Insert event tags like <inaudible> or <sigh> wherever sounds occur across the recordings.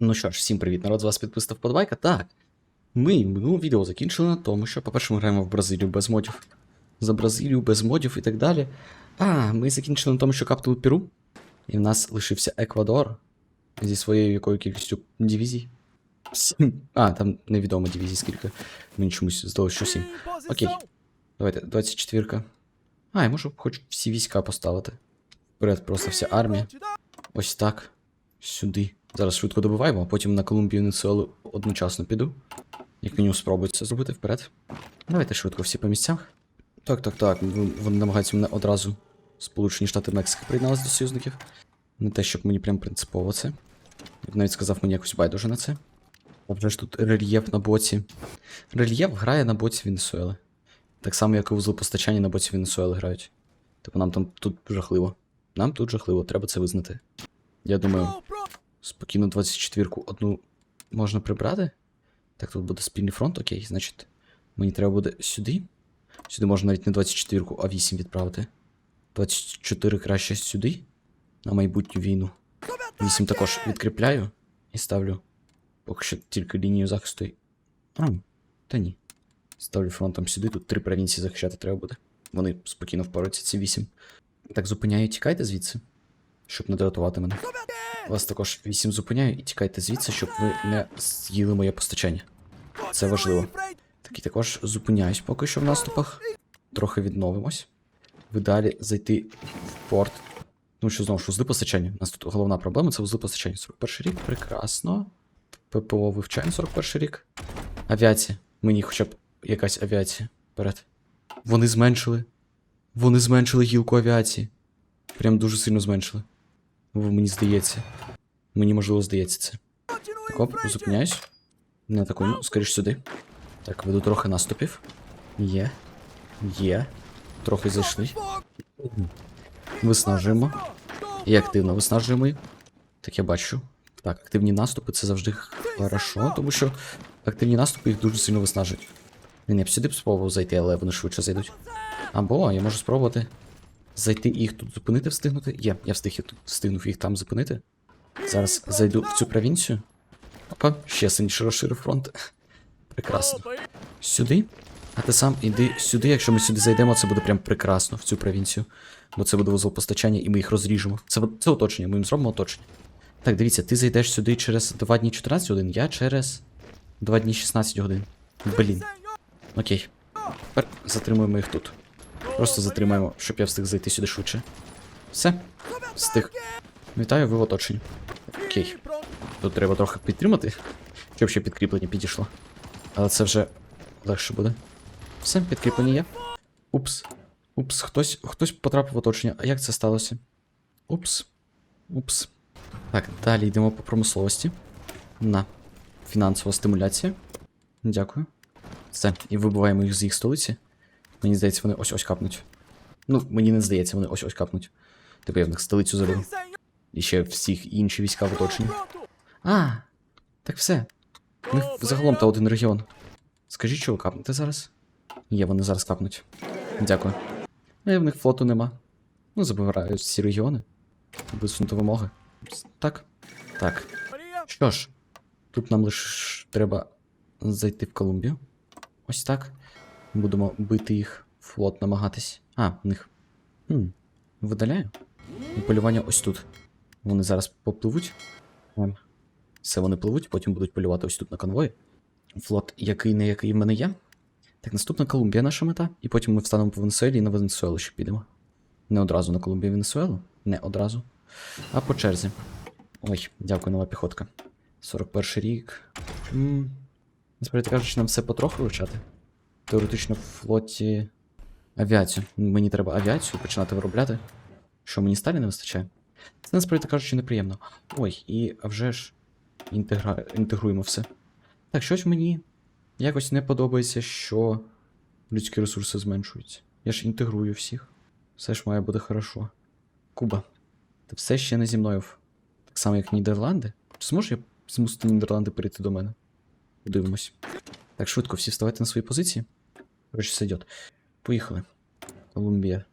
Ну що ж, всім привіт, народ, з вас підписав подбайка. Так. Ми минуле відео закінчили на тому, що, по-перше, ми граємо в Бразилію без модів. За Бразилію без модів і так далі. А, ми закінчили на тому, що каптили Перу. І в нас лишився Еквадор зі своєю якою кількістю дивізій. Сім. А, там невідомо дивізій скільки. Мені чомусь здалося, що сім. Окей. Давайте, 24. А, я можу хоч всі війська поставити. Вперед просто вся армія. Ось так. Сюди. Зараз швидко добиваємо, а потім на Колумбію Венесуелу одночасно піду. Як мінімум спробую це зробити вперед. Давайте швидко всі по місцях. Так, так, так. Вони намагаються мене одразу Сполучені Штати Мексики приєдналися до союзників. Не те, щоб мені прям принципово це. Я б навіть сказав мені якось байдуже на це. А вже ж тут рельєф на боці. Рельєф грає на боці Венесуели. Так само, як і вузли постачання на боці Венесуели грають. Типу нам там тут жахливо. Нам тут жахливо, треба це визнати. Я думаю, спокійно 24-ку одну можна прибрати. Так, тут буде спільний фронт, окей, значить, мені треба буде сюди. Сюди можна навіть не 24-ку, а 8 відправити. 24 краще сюди. На майбутню війну. 8 також відкріпляю і ставлю. Поки що тільки лінію захисту. А, та ні. Ставлю фронтом сюди, тут три провінції захищати треба буде. Вони спокійно впораються, ці 8. Так, зупиняю, тікайте звідси, щоб не дратувати мене. Вас також 8 зупиняю і тікайте звідси, щоб ви не з'їли моє постачання. Це важливо. Так і також зупиняюсь поки що в наступах. Трохи відновимось. Ви далі зайти в порт. Ну що знову ж вузли постачання. У нас тут головна проблема це вузли постачання. 41 рік, прекрасно. ППО вивчаємо 41 рік. Авіація. Мені хоча б якась авіація. Вперед. Вони зменшили. Вони зменшили гілку авіації. Прям дуже сильно зменшили. Мені здається. Мені можливо здається це. Так, оп, зупиняюсь. Не атакуємо, скоріш сюди. Так, веду трохи наступів. Є. Є. Трохи зайшли. Виснажуємо. І активно виснажуємо. Так я бачу. Так, активні наступи це завжди хорошо, тому що активні наступи їх дуже сильно виснажують. Він я б сюди б спробував зайти, але вони швидше зайдуть. Або я можу спробувати зайти і їх тут зупинити, встигнути. Є, я встиг я тут встигнув їх там зупинити. Зараз зайду в цю провінцію. Опа, ще сильніше розширив фронт. Прекрасно. Сюди. А ти сам іди сюди, якщо ми сюди зайдемо, це буде прям прекрасно в цю провінцію. Бо це буде вузол постачання, і ми їх розріжемо. Це, це оточення, ми їм зробимо оточення. Так, дивіться, ти зайдеш сюди через 2 дні 14 годин, я через 2 дні 16 годин. Блін. Окей. Тепер затримуємо їх тут. Просто затримаємо, щоб я встиг зайти сюди швидше. Все. Встиг. Вітаю, ви в оточенні. Окей. Тут треба трохи підтримати, щоб ще підкріплення підійшло. Але це вже легше буде. Все, підкріплення є. Упс. Упс, хтось, хтось потрапив в оточення. А як це сталося? Упс. Упс. Так, далі йдемо по промисловості. На. Фінансова стимуляція. Дякую. Все, і вибиваємо їх з їх столиці. Мені здається, вони ось ось капнуть. Ну, мені не здається, вони ось ось капнуть. Типу я в них столицю забив. І ще всіх інші війська в оточенні. А, так все. У них загалом та один регіон. Скажіть, ви капнете зараз? Є, вони зараз капнуть. Дякую. Е, в них флоту нема. Ну, забирають всі регіони. Висунути вимоги. Так. Так. Що ж, тут нам лише треба зайти в Колумбію. Ось так. Будемо бити їх, флот намагатись. А, в них. Хм. Видаляю. І полювання ось тут. Вони зараз попливуть. Ем. Все вони пливуть, потім будуть полювати ось тут на конвої. Флот, який не який в мене є. Так, наступна Колумбія наша мета, і потім ми встанемо по Венесуелі і на Венесуелу ще підемо. Не одразу на Колумбію Венесуелу. Не одразу. А по черзі. Ой, дякую, нова піхотка. 41 рік. Насправді кажучи, нам все потроху вивчати. Теоретично в флоті. Авіацію. Мені треба авіацію починати виробляти. Що мені сталі не вистачає? Це насправді кажучи неприємно. Ой, і а вже ж інтегра... інтегруємо все. Так, щось мені якось не подобається, що людські ресурси зменшуються. Я ж інтегрую всіх. Все ж має бути хорошо. Куба. Ти все ще не зі мною. Так само, як Нідерланди. Чи зможу я змусити Нідерланди перейти до мене? Подивимось. Так, швидко, всі вставайте на свої позиції. Короче, все йде. Поїхали. Колумбія.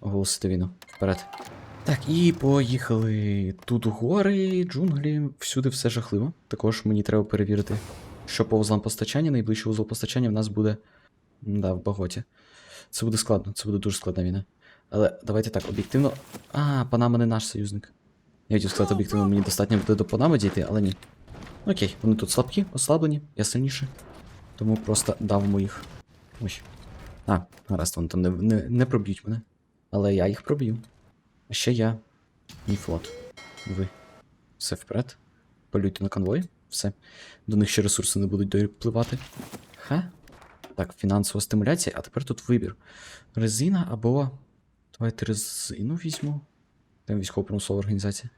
Оголосити війну. Вперед. Так, і поїхали. Тут гори, джунглі, всюди все жахливо. Також мені треба перевірити, що по вузлам постачання. Найближчий вузол постачання в нас буде. Да, в Баготі. Це буде складно, це буде дуже складна війна. Але давайте так, об'єктивно. А, Панама не наш союзник. Я хотів сказати, об'єктивно, мені достатньо буде до Панами дійти, але ні. Окей, вони тут слабкі, ослаблені, я сильніший. Тому просто давимо їх. Ой. А, гаразд, вони там не, не, не проб'ють мене. Але я їх проб'ю. А ще я. Мій флот. Ви. Все вперед. Полюйте на конвої. Все. До них ще ресурси не будуть допливати. Ха? Так, фінансова стимуляція, а тепер тут вибір. Резина або. Давайте резину візьму. Там військово-промислова організація.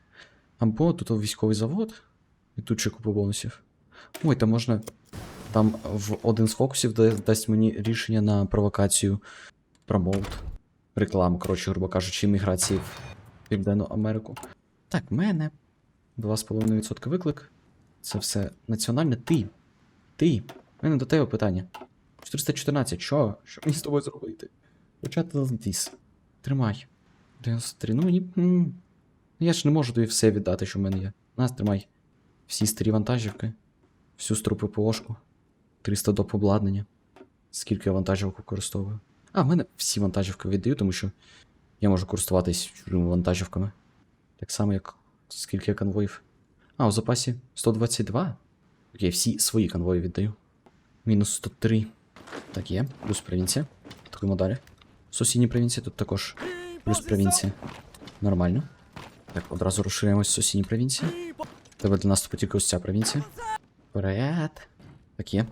Або тут військовий завод. І тут ще купа бонусів. Ой, там можна. Там в один з фокусів да- дасть мені рішення на провокацію промоут. Рекламу, коротше, грубо кажучи, імміграції в Південну Америку. Так, мене 2,5% виклик. Це все національне. Ти. Ти. У мене до тебе питання. 414, що? Що мені з тобою зробити? Почати з Тримай. 93. Ну мені. м, Я ж не можу тобі все віддати, що в мене є. Нас тримай. Всі старі вантажівки, всю стру ПОшку, 300 доп обладнання. Скільки я вантажівок використовую. А, в мене всі вантажівки віддаю, тому що я можу користуватись вантажівками. Так само, як скільки я конвоїв. А, у запасі 122. Окей, всі свої конвої віддаю. Мінус 103. Так, є. Плюс провінція. Атакуємо далі. Сусідні провінції тут також. Плюс провінція. Нормально. Так, одразу розширяємось в сусідні провінції. Тебе для наступу тільки ось ця провінція. Вперед. Так є.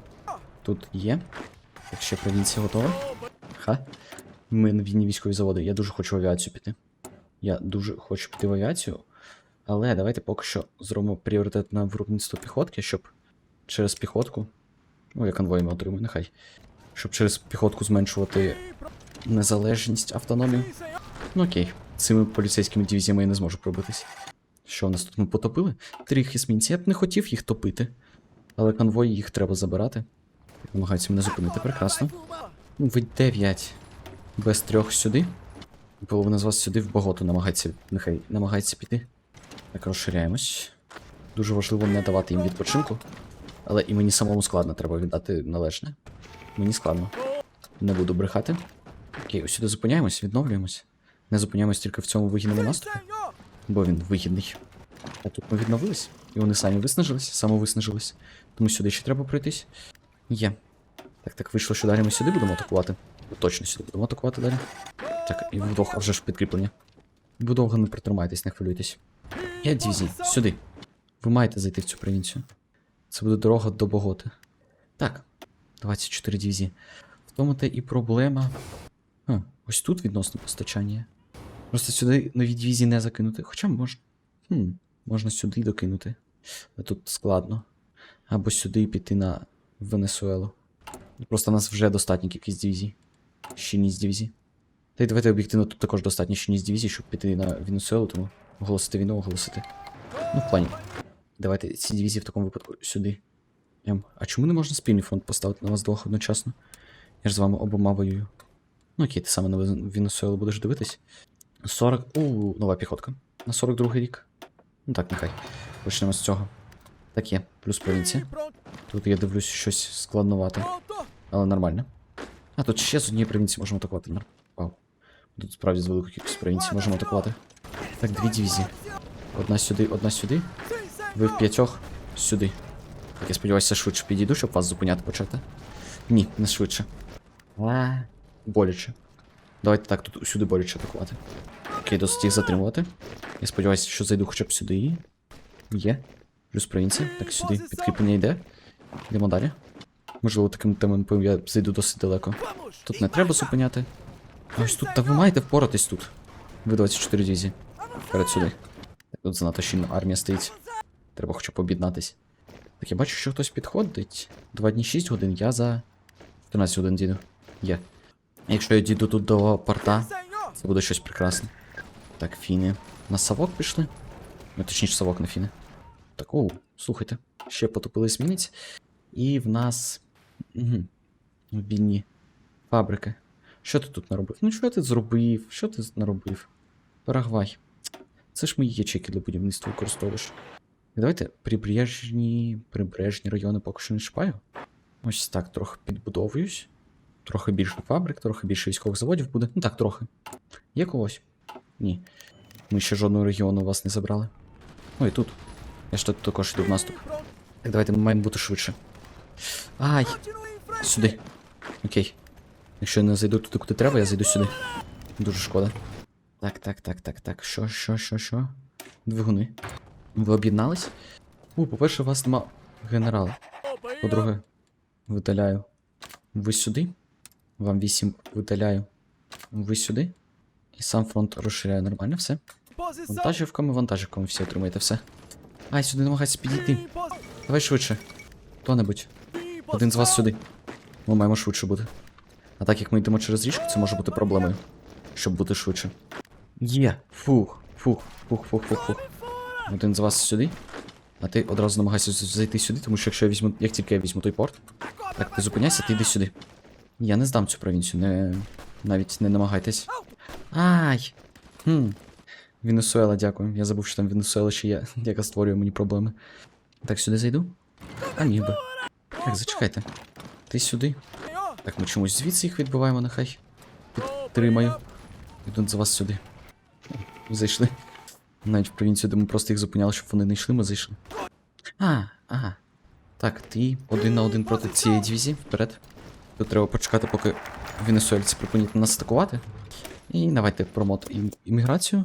Тут є. Ще провінція готова. Ха. Ми на військові заводи. Я дуже хочу в авіацію піти. Я дуже хочу піти в авіацію. Але давайте поки що зробимо пріоритет на виробництво піхотки, щоб через піхотку. Ну, я конвоями отримую, нехай. Щоб через піхотку зменшувати незалежність, автономію. Ну окей, цими поліцейськими дивізіями я не зможу пробитись. Що в нас тут ми потопили? Три есмінці. Я б не хотів їх топити. Але конвої їх треба забирати. Намагаються мене зупинити. Прекрасно. Ну, Ви 9. Без трьох сюди. Половина з вас сюди в боготу намагається, нехай намагається піти. Так, розширяємось. Дуже важливо не давати їм відпочинку. Але і мені самому складно, треба віддати належне. Мені складно. Не буду брехати. Окей, ось сюди зупиняємось, відновлюємось. Не зупиняємось тільки в цьому вигідному наступі, бо він вигідний. А тут ми відновились, і вони самі виснажились, самовиснажились. Тому сюди ще треба пройтись. Є. Так, так вийшло, що далі ми сюди будемо атакувати. Точно сюди будемо атакувати далі. Так, і вдвох, а вже ж підкріплення. Ви довго не протримайтесь, не хвилюйтесь. Я дивізій, сюди. Ви маєте зайти в цю провінцію. Це буде дорога до Боготи. Так, 24 дивізії. В тому те і проблема. А, ось тут відносно постачання. Просто сюди нові дивізії не закинути. Хоча можна. Хм, можна сюди докинути. Тут складно. Або сюди піти на Венесуелу. Просто у нас вже достатня кількість дивізій. Щільність дивізій. Та й давайте об'єктивно тут також достатня щільність дивізій, щоб піти на Венесуелу, тому оголосити війну, оголосити. Ну, в плані. Давайте ці дивізії в такому випадку сюди. Ем, а чому не можна спільний фронт поставити на вас двох одночасно? Я ж з вами обома воюю. Ну окей, ти саме на Венесуелу будеш дивитись. 40. У, нова піхотка. На 42 рік. Ну так, нехай. Почнемо з цього. Так є, плюс провінція. Тут я дивлюсь щось складновате, але нормально. А тут ще з однієї провінції можемо атакувати. Вау. Тут справді з великою кількістю провінцій можемо атакувати. Так, дві дивізії. Одна сюди, одна сюди. Ви в п'ятьох сюди. Так, я сподіваюся, швидше підійду, щоб вас зупиняти почати. Ні, не швидше. А, боляче. Давайте так, тут сюди боляче атакувати. Окей, досить їх затримувати. Я сподіваюся, що зайду хоча б сюди. Є. Плюс провінція. Так, сюди підкріплення йде. Йдемо далі. Можливо, таким темпом я зайду досить далеко. Тут не треба зупиняти. А ось тут, та ви маєте впоратись тут. Ви 24 дивізії. Вперед сюди. Тут занадто щільно армія стоїть. Треба хоча б об'єднатись. Так, я бачу, що хтось підходить. Два дні 6 годин, я за 14 годин діду. Є. Якщо я діду тут до порта, це буде щось прекрасне. Так, фіни. На совок пішли. Ну, точніше, совок на фіни. Так, оу, слухайте. Ще потопили есмінець. І в нас. Угу. Вільні фабрики. Що ти тут наробив? Ну, що ти зробив? Що ти наробив? Парагвай. Це ж мої ячейки для будівництва використовуєш. Давайте прибережні, прибережні райони поки що не чіпаю. Ось так трохи підбудовуюсь. Трохи більше фабрик, трохи більше військових заводів буде. Ну так, трохи. Є когось? Ні. Ми ще жодного регіону у вас не забрали. Ой, тут. Я ж тут також йду в наступ. Так, давайте ми маємо бути швидше. Ай! Сюди. Окей. Якщо я не зайду туди, куди треба, я зайду сюди. Дуже шкода. Так, так, так, так, так. Що, що, що, що? Двигуни. Ви об'єднались? У, по-перше, у вас нема генерала. По-друге, видаляю. Ви сюди. Вам 8 видаляю. Ви сюди. І сам фронт розширяю нормально все. Вантажівками, вантажівками всі отримаєте все. Ай, сюди намагайся підійти. Давай швидше. Хто-небудь. Один з вас сюди. Ми маємо швидше бути. А так як ми йдемо через річку, це може бути проблемою. Щоб бути швидше. Є. Фух, фух, фух, фух, фух, фух. Один з вас сюди. А ти одразу намагайся зайти сюди, тому що якщо я візьму. Як тільки я візьму той порт. Так, ти зупиняйся, ти йди сюди. Я не здам цю провінцію, не. Навіть не намагайтесь. Ай! Хм. Венесуела, дякую. Я забув, що там Венесуела ще є, <laughs> яка створює мені проблеми. Так, сюди зайду? А міг би. Так, зачекайте. Ти сюди. Так, ми чомусь звідси їх відбиваємо, нехай. Підтримаю. Йдуть за вас сюди. Зайшли. Навіть в провінцію, де ми просто їх зупиняли, щоб вони не йшли, ми зайшли. А, ага. Так, ти один на один проти цієї дивізії. Вперед. Тут треба почекати, поки венесуельці припинять нас атакувати. І давайте промот імміграцію.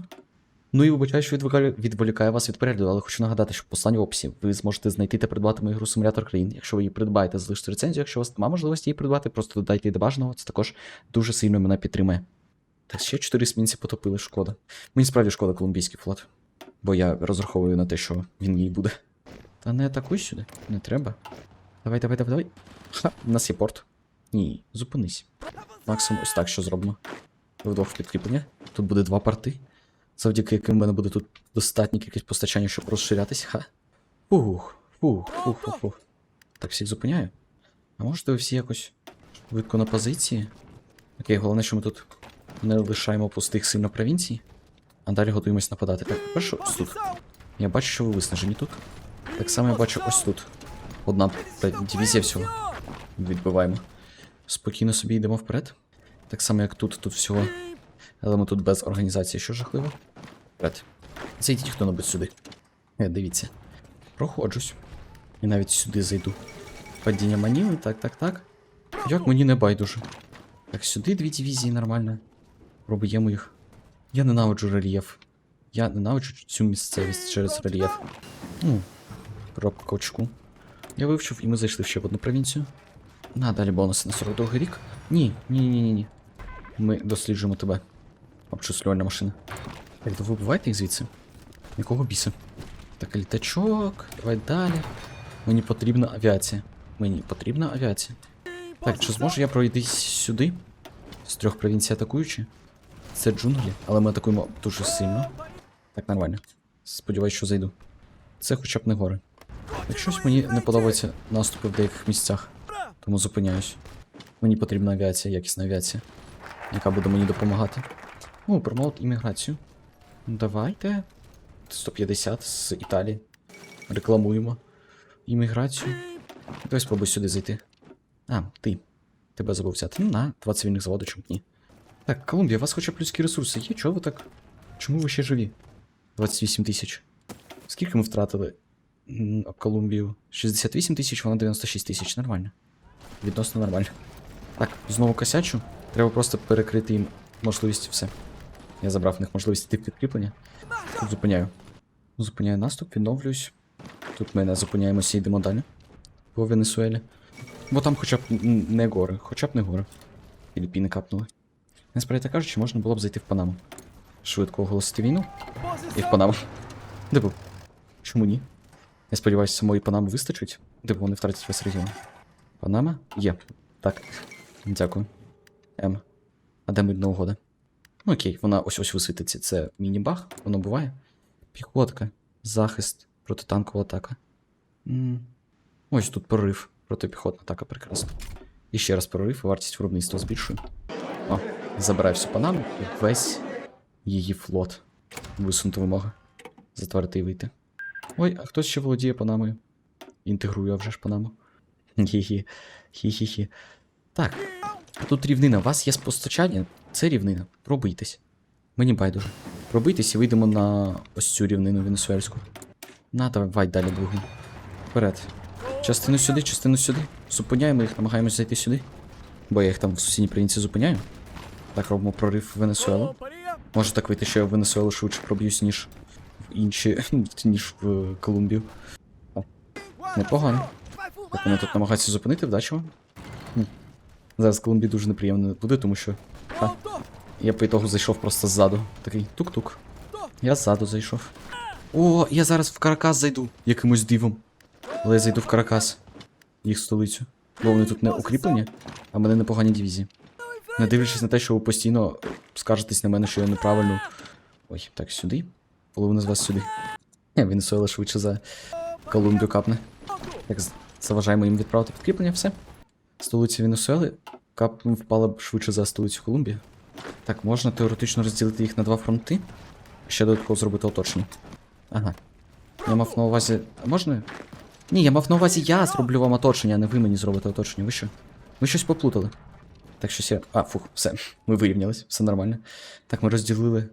Ну і вибачаю, що відволікаю- вас від перегляду, але хочу нагадати, що в посланні в описі ви зможете знайти та придбати мою гру симулятор країн. Якщо ви її придбаєте, залиште рецензію. Якщо у вас немає можливості її придбати, просто додайте її до бажаного. Це також дуже сильно мене підтримує. Так, ще чотири смінці потопили, шкода. Мені справді шкода колумбійський флот. Бо я розраховую на те, що він їй буде. Та не атакуй сюди, не треба. Давай, давай, давай, давай. Ха, у нас є порт. Ні, зупинись. Максимум ось так, що зробимо. Вдвох підкріплення. Тут буде два порти, завдяки яким в мене буде тут достатня кількість постачання, щоб розширятись. Ха. Фух, фух, фух, фух, фух. Так, всіх зупиняю. А можете ви всі якось швидко на позиції? Окей, головне, що ми тут не лишаємо пустих сильно провінцій, а далі готуємось нападати. Так, по-перше, ось тут. Я бачу, що ви виснажені тут. Так само я бачу ось тут. Одна дивізія всього. Відбиваємо. Спокійно собі йдемо вперед. Так само, як тут, тут всього. Але ми тут без організації, що жахливо. Зайдіть хто-небудь сюди. Е, дивіться. Проходжусь. І навіть сюди зайду. Падіння маніли, так, так, так. Як мені не байдуже. Так, сюди дві дивізії нормально. Пробуємо їх. Я ненавиджу рельєф. Я ненавиджу цю місцевість через рельєф. Ну, очку. Я вивчив, і ми зайшли ще в одну провінцію. На, далі бонуси на 42 рік. Ні, ні, ні, ні, ні. Ми досліджуємо тебе. Обчислювальна машина. Так, то вибивайте їх звідси. Якого біса? Так, літачок, давай далі. Мені потрібна авіація. Мені потрібна авіація. Так, чи зможу я пройти сюди? З трьох провінцій атакуючи? Це джунглі, але ми атакуємо дуже сильно. Так, нормально. Сподіваюсь, що зайду. Це хоча б не гори. Так щось мені не подобається наступи в деяких місцях, тому зупиняюсь. Мені потрібна авіація, якісна авіація, яка буде мені допомагати. Ну, промоут імміграцію. Давайте. 150 з Італії. Рекламуємо імміграцію. Давай спробуй сюди зайти. А, ти. Тебе забув взяти. Ну, на, два цивільних заводи, чому ні. Так, Колумбія, у вас хоча б людські ресурси є? Чого ви так? Чому ви ще живі? 28 тисяч. Скільки ми втратили Колумбію? 68 тисяч, вона 96 тисяч. Нормально. Відносно нормально. Так, знову косячу. Треба просто перекрити їм можливість все. Я забрав в них можливість йти в підкріплення. Тут зупиняю. Зупиняю наступ, відновлююсь. Тут ми не зупиняємося і йдемо далі. По Венесуелі. Бо там хоча б не гори, хоча б не гори. Філіппіни капнули. Насправді кажучи, можна було б зайти в Панаму. Швидко оголосити війну і в Панаму. Де був? Чому ні? Я сподіваюся, самої Панами вистачить, де вони втратять весь регіон. Панама? Є. Так. Дякую. М. А де мирна угода? Ну окей, вона ось ось висвітиться. Це міні-баг, воно буває. Піхотка, захист, протитанкова атака. м Ось тут прорив. Протипіхотна атака, прекрасно. І ще раз прорив, вартість виробництва збільшую. О, забираю всю панаму і весь її флот. Висунути вимоги. Затвердити і вийти. Ой, а хтось ще володіє панамою. Інтегрує вже ж панаму. Хі-хі. Хі-хі-хі. Так. Тут рівнина. У вас є постачання. Це рівнина. Пробуйтесь. Мені байдуже. Пробуйтесь і вийдемо на ось цю рівнину венесуельську. На, давай далі двигун. Вперед. Частину сюди, частину сюди. Зупиняємо їх, намагаємось зайти сюди. Бо я їх там в сусідній провінції зупиняю. Так робимо прорив в Венесуелу. Може так вийти, що я в Венесуелу швидше проб'юсь, ніж в інші, <laughs> ніж в Колумбію. О, непогано. Так вони тут намагаються зупинити, вдачі вам. Зараз Колумбії дуже неприємно буде, тому що. Ха, я по ітогу зайшов просто ззаду. Такий тук-тук. Я ззаду зайшов. О, я зараз в Каракас зайду. Якимось дивом. Але я зайду в Каракас. Їх столицю. Бо вони тут не укріплені, а мене непогані дивізії. Не дивлячись на те, що ви постійно скаржитесь на мене, що я неправильно. Ой, так, сюди. Половина з вас сюди. Е, Венесуела швидше за Колумбію капне. Так, заважаємо їм відправити підкріплення, все. Столиця Венесуели кап впала б швидше за столицю Колумбії. Так, можна теоретично розділити їх на два фронти. Ще додатково зробити оточення. Ага. Я мав на увазі. Можна? Ні, я мав на увазі, я зроблю вам оточення, а не ви мені зробите оточення. Ви що? Ви щось поплутали. Так щось я. А, фух, все. Ми вирівнялись, все нормально. Так, ми розділили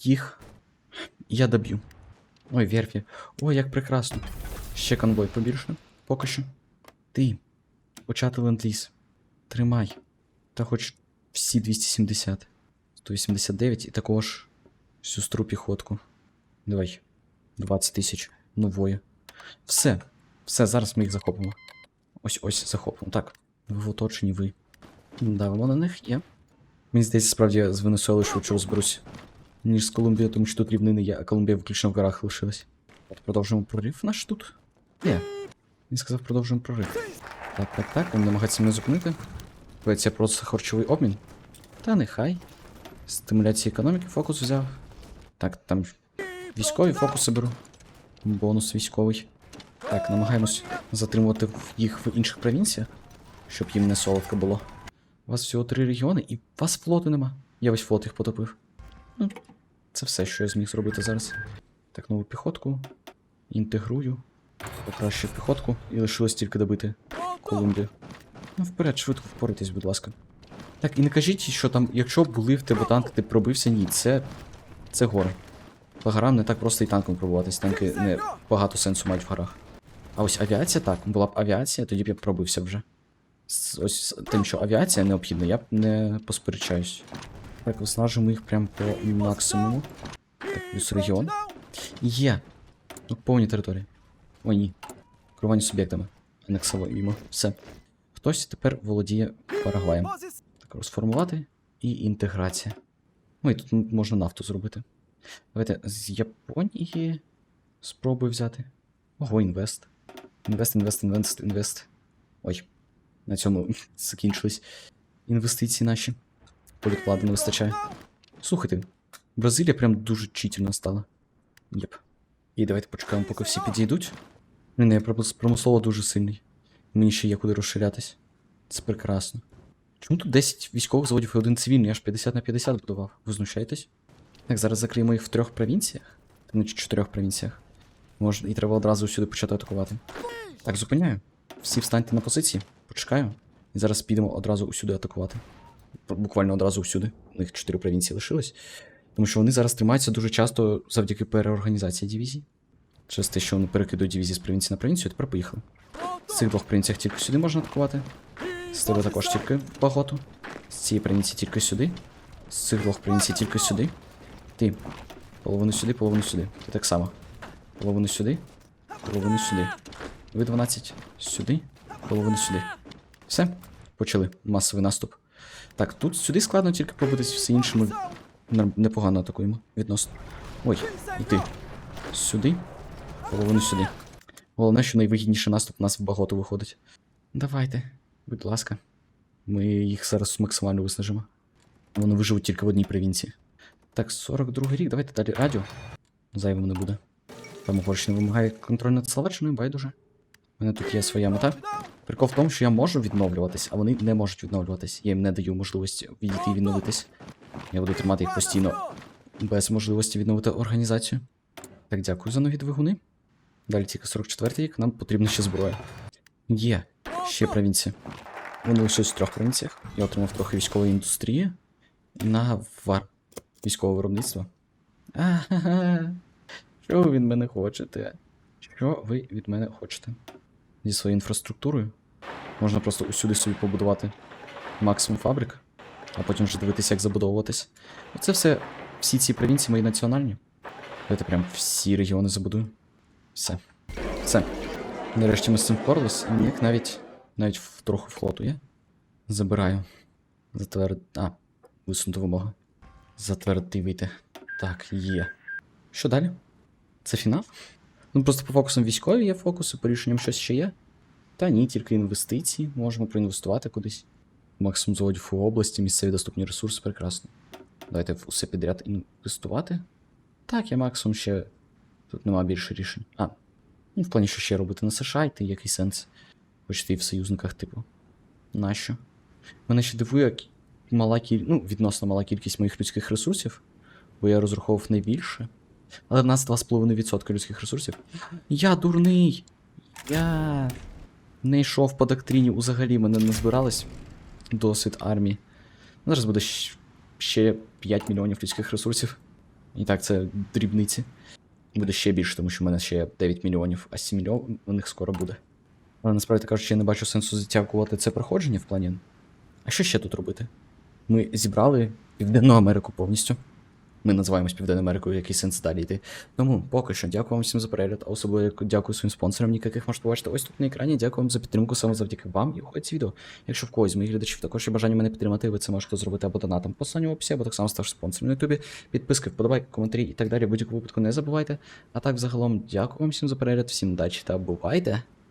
їх. Я доб'ю. Ой, верфі. Ой, як прекрасно. Ще конвой побільше. Поки що. Ти. Почати ленд-ліз. Тримай. Та хоч всі 270. 189 і також всю стру піхотку. Давай. 20 тисяч нової. Все. Все, зараз ми їх захопимо. Ось ось захопимо. Так. Ви в оточенні ви. Давимо на них є. Мені здається, справді я з Венесуели швидше розберусь, ніж з Колумбією, тому що тут рівнини є, а Колумбія виключно в горах лишилась. От продовжуємо прорив наш тут. Є. Він сказав, продовжуємо прорив. Так, так, так, він намагається мене зупинити. Це просто харчовий обмін. Та нехай. Стимуляція економіки фокус взяв. Так, там військові фокуси беру. Бонус військовий. Так, намагаємось затримувати їх в інших провінціях, щоб їм не солодко було. У вас всього три регіони, і вас флоту нема. Я весь флот їх потопив. Ну, це все, що я зміг зробити зараз. Так, нову піхотку. Інтегрую. Покращив піхотку і лишилось тільки добити Колумбію. Ну, вперед, швидко впорайтесь, будь ласка. Так, і не кажіть, що там, якщо були в тебе танки, ти пробився, ні, це. Це гори. По горам не так просто і танком пробуватись. Танки не багато сенсу мають в горах. А ось авіація так, була б авіація, тоді б я пробився вже. З, ось з тим, що авіація необхідна, я б не посперечаюсь. Так, виснажимо їх прям по максимуму. Так, плюс регіон. Є. Повні території. Ой, ні. Керування суб'єктами. Анексуємо. Все. Хтось тепер володіє Парагваєм. Так, розформувати і інтеграція. Ой, тут можна нафту зробити. Давайте з Японії спробую взяти. Ого, інвест. Інвест, інвест, інвест, інвест. Ой. На цьому <laughs> закінчились інвестиції наші. Політвлади не вистачає. Слухайте, Бразилія прям дуже чительна стала. Єп. І давайте почекаємо, поки всі підійдуть. Не, я промислово дуже сильний. Мені ще є куди розширятись. Це прекрасно. Чому тут 10 військових заводів і один цивільний? Я ж 50 на 50 будував. Ви знущаєтесь? Так, зараз закриємо їх в трьох провінціях. Ну, чи чотирьох провінціях. Може, і треба одразу сюди почати атакувати. Так, зупиняю. Всі встаньте на позиції, почекаю. І зараз підемо одразу усюди атакувати. Буквально одразу усюди. У них чотири провінції лишилось. Тому що вони зараз тримаються дуже часто завдяки переорганізації дивізій. Через те, що вони перекидують дивізії з провінції на провінцію, і тепер поїхали. З цих двох провінціях тільки сюди можна атакувати. З тебе також тільки багато. З цієї провінції тільки сюди. З цих двох провінцій тільки сюди. Ти. Половину сюди, половину сюди. Ти так само. Половину сюди, половину сюди. Ви 12 сюди, половину сюди. Все, почали. Масовий наступ. Так, тут сюди складно тільки пробитись, все інше ми непогано атакуємо відносно. Ой, і ти. Сюди, половину сюди. Головне, що найвигідніший наступ у нас багато виходить. Давайте, будь ласка. Ми їх зараз максимально виснажимо. Вони виживуть тільки в одній провінції. Так, 42 рік, давайте далі радіо. Зайвим не буде. Там Угорщина вимагає контроль над Словаччиною, байдуже. У мене тут є своя мета. Прикол в тому, що я можу відновлюватись, а вони не можуть відновлюватись. Я їм не даю можливості відійти і відновитись. Я буду тримати їх постійно без можливості відновити організацію. Так, дякую за нові двигуни. Далі тільки 44 рік, нам потрібна ще зброя. Є, ще провінція. Вони лишились в трьох провінціях. Я отримав трохи військової індустрії на вар військове виробництво. Ага. <laughs> Що ви від мене хочете? Що ви від мене хочете? Зі своєю інфраструктурою? Можна просто усюди собі побудувати максимум фабрик, а потім вже дивитися, як забудовуватись. Оце все, всі ці провінції мої національні. Давайте прям всі регіони забудую. Все. Все. Нарешті ми з цим впорались, і ніяк навіть навіть в трохи флоту є. Забираю. Затверд. А, висунута вимога. Затвердити вийти. Так, є. Що далі? Це фінал? Ну просто по фокусам військові є фокуси, по рішенням щось ще є. Та ні, тільки інвестиції. Можемо проінвестувати кудись. Максимум заводів у області, місцеві доступні ресурси, прекрасно. Давайте в усе підряд інвестувати. Так, я максимум ще. Тут нема більше рішень. А. Ну, в плані, що ще робити на США йти, який сенс. Хочете і в союзниках, типу. Нащо? Мене ще дивує, як мала кіль... ну, відносно мала кількість моїх людських ресурсів, бо я розраховував найбільше. Але в нас 2,5% людських ресурсів. Я дурний! Я не йшов по доктрині, взагалі мене не збиралось досвід армії. Зараз буде ще 5 мільйонів людських ресурсів. І так, це дрібниці. Буде ще більше, тому що в мене ще є 9 мільйонів, а 7 мільйонів скоро буде. Але насправді кажучи, я не бачу сенсу затягувати це проходження в плані. А що ще тут робити? Ми зібрали Південну Америку повністю. Ми називаємось Південною Америкою, який сенс далі йти. Тому поки що дякую вам всім за перегляд, а особливо дякую своїм спонсорам, яких можете побачити ось тут на екрані. Дякую вам за підтримку саме завдяки вам і уходить відео. Якщо в когось з моїх глядачів також є бажання мене підтримати, ви це можете зробити або донатом по останньому описі, або так само ставши спонсором на ютубі. Підписки, вподобайки, коментарі і так далі. В будь-якому випадку не забувайте. А так, загалом, дякую вам всім за перегляд, всім удачі та бувайте!